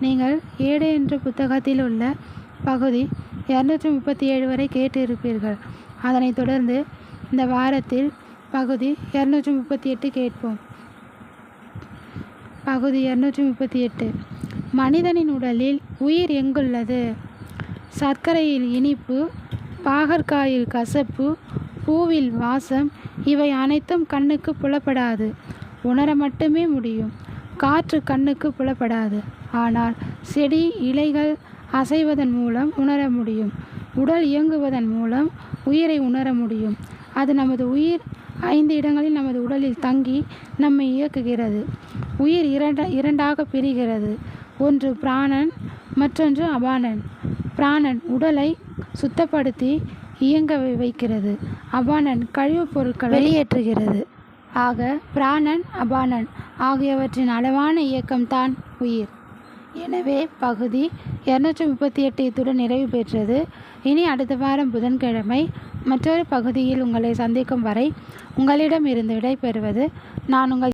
நீங்கள் ஏடு என்ற புத்தகத்தில் உள்ள பகுதி இரநூற்றி முப்பத்தி ஏழு வரை கேட்டு இருப்பீர்கள் அதனைத் தொடர்ந்து இந்த வாரத்தில் பகுதி இரநூற்றி முப்பத்தி எட்டு கேட்போம். பகுதி இரநூற்றி முப்பத்தி எட்டு. மனிதனின் உடலில் உயிர் எங்குள்ளது? சர்க்கரையில் இனிப்பு பாகற்காயில் கசப்பு பூவில் வாசம் இவை அனைத்தும் கண்ணுக்கு புலப்படாது. உணர மட்டுமே முடியும். காற்று கண்ணுக்கு புலப்படாது. ஆனால் செடி இலைகள் அசைவதன் மூலம் உணர முடியும். உடல் இயங்குவதன் மூலம் உயிரை உணர முடியும். அது நமது உயிர் ஐந்து இடங்களில் நமது உடலில் தங்கி நம்மை இயக்குகிறது. உயிர் இரண்ட இரண்டாக பிரிகிறது. ஒன்று பிராணன் மற்றொன்று அபானன் பிராணன் உடலை சுத்தப்படுத்தி இயங்க வைக்கிறது. அபானன் கழிவுப் பொருட்களை வெளியேற்றுகிறது. ஆக பிராணன் அபானன் ஆகியவற்றின் அளவான இயக்கம்தான் உயிர். எனவே பகுதி இரநூற்றி முப்பத்தி எட்டு இத்துடன் நிறைவு பெற்றது. இனி அடுத்த வாரம் புதன்கிழமை மற்றொரு பகுதியில் உங்களை சந்திக்கும் வரை உங்களிடம் இருந்து விடைபெறுவது நான் உங்கள்